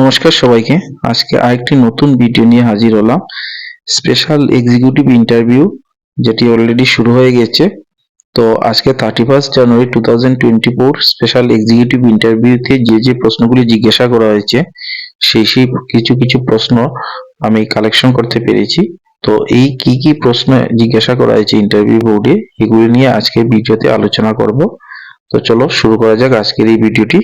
নমস্কার সবাইকে। আজকে আরেকটি নতুন ভিডিও নিয়ে হাজির হলাম। স্পেশাল এক্সিকিউটিভ ইন্টারভিউ যেটি অলরেডি শুরু হয়ে গেছে। তো আজকে thirty first January two thousand twenty four special executive ইন্টারভিউতে যে যে প্রশ্নগুলি জিজ্ঞাসা করা হয়েছে, সেই সেই কিছু কিছু প্রশ্ন আমি কালেকশন করতে পেরেছি। তো এই কি কি প্রশ্ন জিজ্ঞাসা করা হয়েছে ইন্টারভিউ বোর্ডে এগুলি নিয়ে আজকে ভিডিওতে আলোচনা করব। তো চলো শুরু করা যাক আজকের এই ভিডিওটি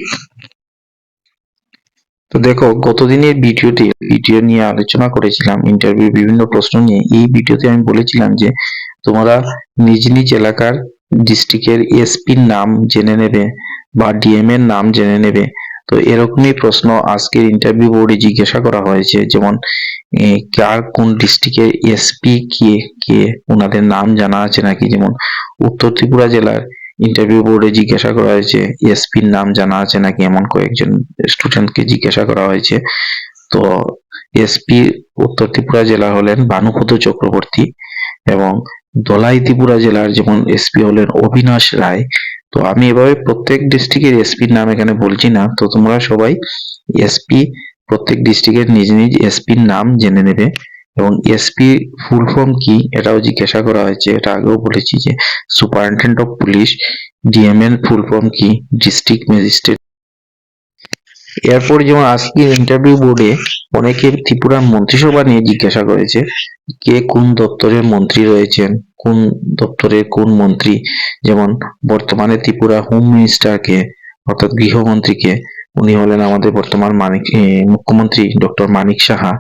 তো দেখো, গতদিনের ভিডিওতে ভিডিও নিয়ে আলোচনা করেছিলাম ইন্টারভিউ বিভিন্ন প্রশ্ন নিয়ে। এই ভিডিওতে আমি বলেছিলাম যে, তোমরা নিজ নিজ এলাকার ডিস্ট্রিক্টের এসপির নাম জেনে নেবে বা ডিএম এর নাম জেনে নেবে। তো এরকমই প্রশ্ন আজকের ইন্টারভিউ বোর্ডে জিজ্ঞাসা করা হয়েছে, যেমন কার কোন ডিস্ট্রিক্টের এসপি কে কে ওনাদের নাম জানা আছে নাকি? যেমন, উত্তর ত্রিপুরা জেলার ইন্টারভিউ বোর্ডে জিজ্ঞাসা করা হয়েছে এসপির নাম জানা আছে নাকি এমন কয়েকজন স্টুডেন্টকে জিজ্ঞাসা করা হয়েছে। তো এসপি উত্তর ত্রিপুরা জেলা হলেন ভানুপত চক্রবর্তী এবং দলাই ত্রিপুরা জেলার যেমন এসপি হলেন অবিনাশ রায়। তো আমি এভাবে প্রত্যেক ডিস্ট্রিক্টের এসপির নাম এখানে বলছি না। তো তোমরা সবাই এসপি প্রত্যেক ডিস্ট্রিক্টের নিজ নিজ এসপির নাম জেনে নেবে। এবং এসপি ফুল ফর্ম কি? এটাও জিজ্ঞাসা করা হয়েছে। এটা আগেও বলেছি যে সুপারিনটেন্ডেন্ট অফ পুলিশ ডিএমএন ফুল ফর্ম কি? ডিস্ট্রিক্ট ম্যাজিস্ট্রেট এরপর যেমন আজকে ইন্টারভিউ বোর্ডে অনেকে ত্রিপুরার মন্ত্রিসভা নিয়ে জিজ্ঞাসা করেছে কে কোন দপ্তরের মন্ত্রী রয়েছেন, কোন দপ্তরের কোন মন্ত্রী? যেমন বর্তমানে ত্রিপুরা হোম মিনিস্টারকে অর্থাৎ গৃহমন্ত্রীকে উনি হলেন আমাদের বর্তমান মানিক মুখ্যমন্ত্রী ডক্টর মানিক সাহা।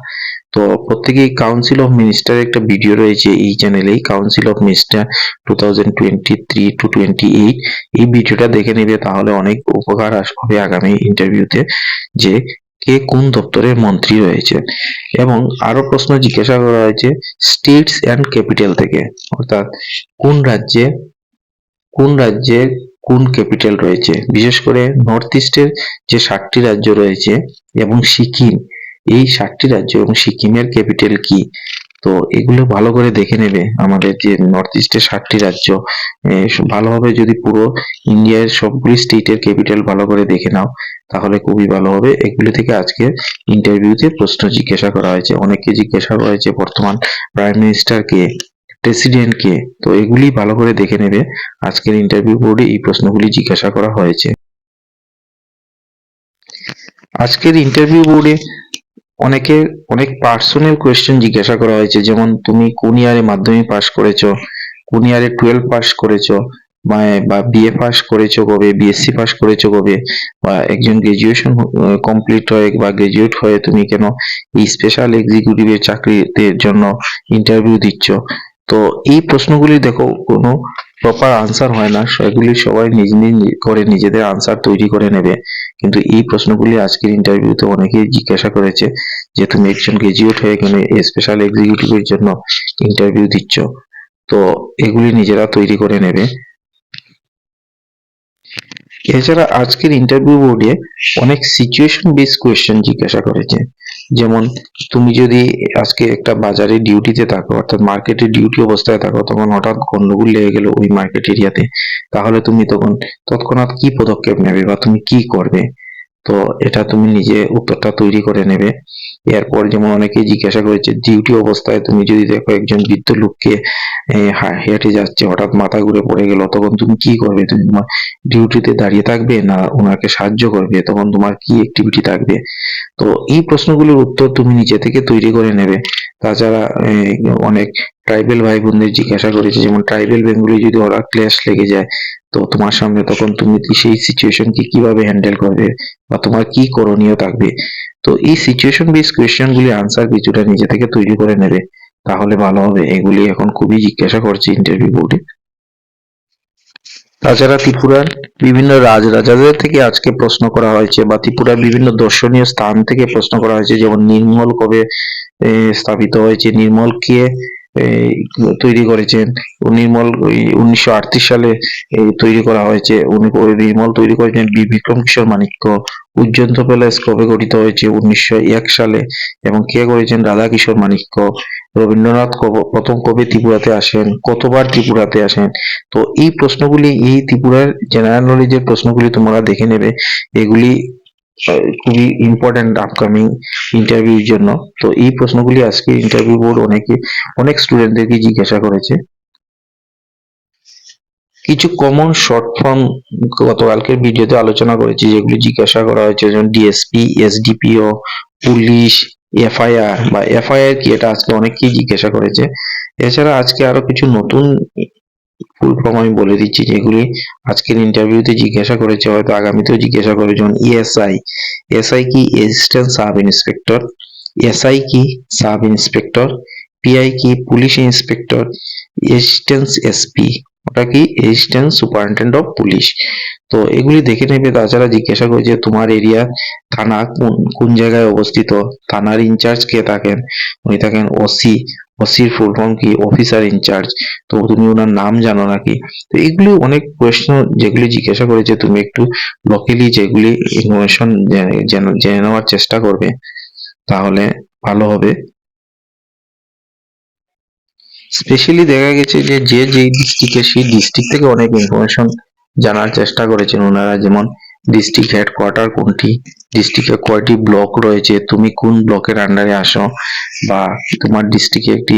তো প্রত্যেকেই কাউন্সিল অফ মিনিস্টার একটা ভিডিও রয়েছে এই চ্যানেলেই council of minister two thousand twenty three to twenty eight এই ভিডিওটা দেখে নেবে তাহলে অনেক উপকার আস- হবে আগামী ইন্টারভিউতে যে কে কোন দপ্তরের মন্ত্রী রয়েছে। এবং আরও প্রশ্ন জিজ্ঞাসা করা হয়েছে স্টেটস অ্যান্ড ক্যাপিটাল থেকে, অর্থাৎ কোন রাজ্যে কোন রাজ্যে কোন ক্যাপিটাল রয়েছে? বিশেষ করে নর্থ ইস্টের যে সাতটি রাজ্য রয়েছে এবং সিকিম এই সাতটি রাজ্য এবং সিকিমের ক্যাপিটাল কি? তো এগুলো ভালো করে দেখে নেবে আমাদের যে নর্থ ইস্টের সাতটি রাজ্য। ভালোভাবে যদি পুরো ইন্ডিয়ার সবগুলি স্টেটের ক্যাপিটাল ভালো করে দেখে নাও, তাহলে খুবই ভালো হবে। এগুলি থেকে আজকে ইন্টারভিউতে প্রশ্ন জিজ্ঞাসা করা হয়েছে। অনেকে জিজ্ঞাসা করা হয়েছে বর্তমান প্রাইম মিনিস্টার কে প্রেসিডেন্ট কে। তো এগুলি ভালো করে দেখে নেবে। আজকের ইন্টারভিউ বোর্ডে এই প্রশ্নগুলি জিজ্ঞাসা করা হয়েছে। আজকের ইন্টারভিউ বোর্ডে অনেকে, অনেক পার্সোনাল কোয়েশ্চেন জিজ্ঞাসা করা হয়েছে, যেমন তুমি কোন ইয়ারে মাধ্যমিক পাশ করেছ? কোন ইয়ারে টুয়েলভ পাস করেছ? বা বা বিএ পাস করেছ কবে? বিএসসি পাস করেছ কবে? বা একজন গ্রাজুয়েশন কমপ্লিট হয়ে বা গ্রাজুয়েট হয়ে তুমি কেন এই স্পেশাল এক্সিকিউটিভের চাকরিতে জন্য ইন্টারভিউ দিচ্ছ? তো এই প্রশ্নগুলি দেখো, কোনো প্রপার আনসার হয় না। সেগুলি সবাই নিজ নিজ করে নিজেদের আনসার তৈরি করে নেবে। কিন্তু এই প্রশ্নগুলি আজকের ইন্টারভিউতে অনেকেই জিজ্ঞাসা করেছে যে, তুমি একজন গ্রাজুয়েট হয়ে কেন স্পেশাল এক্সিকিউটিভের জন্য ইন্টারভিউ দিচ্ছ? তো এগুলি নিজেরা তৈরি করে নেবে। এছাড়া আজকের ইন্টারভিউ বোর্ডে অনেক সিচুয়েশন বেস কোয়েশ্চেন জিজ্ঞাসা করেছে। যেমন তুমি যদি আজকে একটা বাজারে ডিউটিতে থাকো, অর্থাৎ মার্কেটে ডিউটি অবস্থায় থাকো, তখন হঠাৎ গন্ডগোল লেগে গেল ওই মার্কেট এরিয়াতে তাহলে তুমি তখন তৎক্ষণাৎ কি পদক্ষেপ নেবে বা তুমি কি করবে? তো এটা তুমি নিজে উত্তরটা তৈরি করে নেবে। এরপর যেমন অনেকেই জিজ্ঞাসা করেছে ডিউটি অবস্থায় তুমি যদি দেখো একজন বৃদ্ধ লোককে হেঁটে যাচ্ছে, হঠাৎ মাথা ঘুরে পড়ে গেল, তখন তুমি কি করবে? তুমি তোমার ডিউটিতে দাঁড়িয়ে থাকবে না ওনাকে সাহায্য করবে? তখন তোমার কি অ্যাক্টিভিটি থাকবে? তো এই প্রশ্নগুলোর উত্তর তুমি নিজে থেকে তৈরি করে নেবে। তাছাড়া অনেক ট্রাইবেল ভাই বোনদের জিজ্ঞাসা করেছে, যেমন ট্রাইবেল বেঙ্গলি যদি ওরা ক্লেশ লেগে যায় তো তোমার সামনে তখন তুমি সেই সিচুয়েশনকে কীভাবে হ্যান্ডেল করবে বা তোমার কি করণীয় থাকবে? তো এই সিচুয়েশন বেস কোয়েশ্চেন গুলি আনসার কিছুটা নিজে থেকে তৈরি করে নেবে। তাহলে ভালো হবে। এগুলি এখন খুবই জিজ্ঞাসা করছে ইন্টারভিউ বোর্ডে তাছাড়া ত্রিপুরার বিভিন্ন রাজরাজাদের থেকে আজকে প্রশ্ন করা হয়েছে বা ত্রিপুরার বিভিন্ন দর্শনীয় স্থান থেকে প্রশ্ন করা হয়েছে, যেমন নির্মল কবে স্থাপিত হয়েছে, নির্মল কে তৈরি করেছেন। নির্মল উনিশশো সালে তৈরি করা হয়েছে। উনি নির্মল তৈরি করেছেন বি বিক্রম কিশোর মানিক্য। উজ্জন্ত প্যালেস কবে গঠিত হয়েছে? উনিশশো এক সালে। এবং কে করেছেন? রাধা কিশোর মাণিক্য রবীন্দ্রনাথ প্রথম কবে ত্রিপুরাতে আসেন। কতবার ত্রিপুরাতে আসেন? তো এই প্রশ্নগুলি, এই ত্রিপুরার জেনারেল নলেজের প্রশ্নগুলি তোমরা দেখে নেবে। এগুলি খুবই ইম্পর্ট্যান্ট আপকামিং ইন্টারভিউর জন্য। তো এই প্রশ্নগুলি আজকে ইন্টারভিউ বোর্ড অনেকে, অনেক স্টুডেন্টদেরকে জিজ্ঞাসা করেছে। কিছু কমন শর্ট ফর্ম গতকালকের ভিডিওতে আলোচনা করেছি, যেগুলি জিজ্ঞাসা করা হয়েছে, যেমন ডিএসপি এসডিপিও পুলিশ এফআইআর বা এফআইআর কি এটা আজকে অনেকেই জিজ্ঞাসা করেছে। এছাড়া আজকে আরও কিছু নতুন ফুল ফর্ম আমি বলে দিচ্ছি যেগুলি আজকের ইন্টারভিউতে জিজ্ঞাসা করেছে, হয়তো আগামীতেও জিজ্ঞাসা করবে। যেমন ইএসআই এসআই কি অ্যাসিস্ট্যান্ট সাব ইন্সপেক্টর এসআই কি সাব ইন্সপেক্টর পিআই কি পুলিশ ইন্সপেক্টর অ্যাসিস্ট্যান্ট এসপি ওটা কি অ্যাসিস্ট্যান্ট সুপারিনটেন্ডেন্ট অফ পুলিশ তো এগুলি দেখে নেবে, তাছাড়া জিজ্ঞাসা করে যে তোমার এরিয়া থানা কোন কোন জায়গায় অবস্থিত? থানার ইনচার্জ কে থাকেন? উনি থাকেন ওসি ওসির ফুল ফর্ম কি অফিসার ইনচার্জ তো তুমি ওনার নাম জানো নাকি? তো এগুলি অনেক প্রশ্ন যেগুলি জিজ্ঞাসা করেছে তুমি একটু লোকালি যেগুলি ইনফরমেশন জেনে নেওয়ার চেষ্টা করবে, তাহলে ভালো হবে। স্পেশালি দেখা গেছে যে যে যেই ডিস্ট্রিক্টে সেই ডিস্ট্রিক্ট থেকে অনেক ইনফরমেশন জানার চেষ্টা করেছেন ওনারা, যেমন ডিস্ট্রিক্ট হেডকোয়ার্টার কোনটি ডিস্ট্রিক্টে কয়টি ব্লক রয়েছে? তুমি কোন ব্লকের আন্ডারে আসো? বা তোমার ডিস্ট্রিক্টে একটি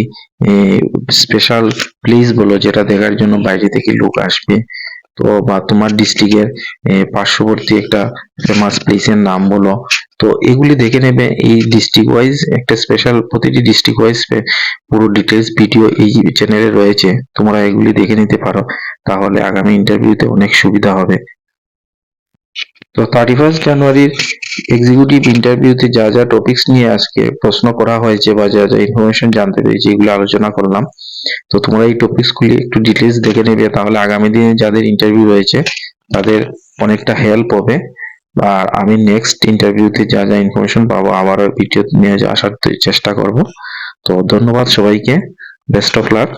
স্পেশাল প্লেস বলো যেটা দেখার জন্য বাইরে থেকে লোক আসবে। তো বা তোমার ডিস্ট্রিক্টের পার্শ্ববর্তী একটা ফেমাস প্লেসের নাম বলো। তো এগুলি দেখে নেবে। এই ডিস্ট্রিক্ট ওয়াইজ একটা স্পেশাল প্রতিটি ডিস্ট্রিক্ট ওয়াইজ পুরো ডিটেলস ভিডিও এই চ্যানেলে রয়েছে। তোমরা এগুলি দেখে নিতে পারো। তাহলে আগামী ইন্টারভিউতে অনেক সুবিধা হবে। তো থার্টি ফার্স্ট জানুয়ারির এক্সিকিউটিভ ইন্টারভিউতে যা যা টপিকস নিয়ে আজকে প্রশ্ন করা হয়েছে বা যা যা ইনফরমেশন জানতে পেরেছি, এগুলো আলোচনা করলাম। তো তোমরা এই টপিকসগুলি একটু ডিটেলস দেখে নেবে, তাহলে আগামী দিনে যাদের ইন্টারভিউ রয়েছে, তাদের অনেকটা হেল্প হবে। আর আমি নেক্সট ইন্টারভিউতে যা যা ইনফরমেশন পাবো, আবারও ভিডিও নিয়ে আসার চেষ্টা করব। তো ধন্যবাদ সবাইকে। Best of luck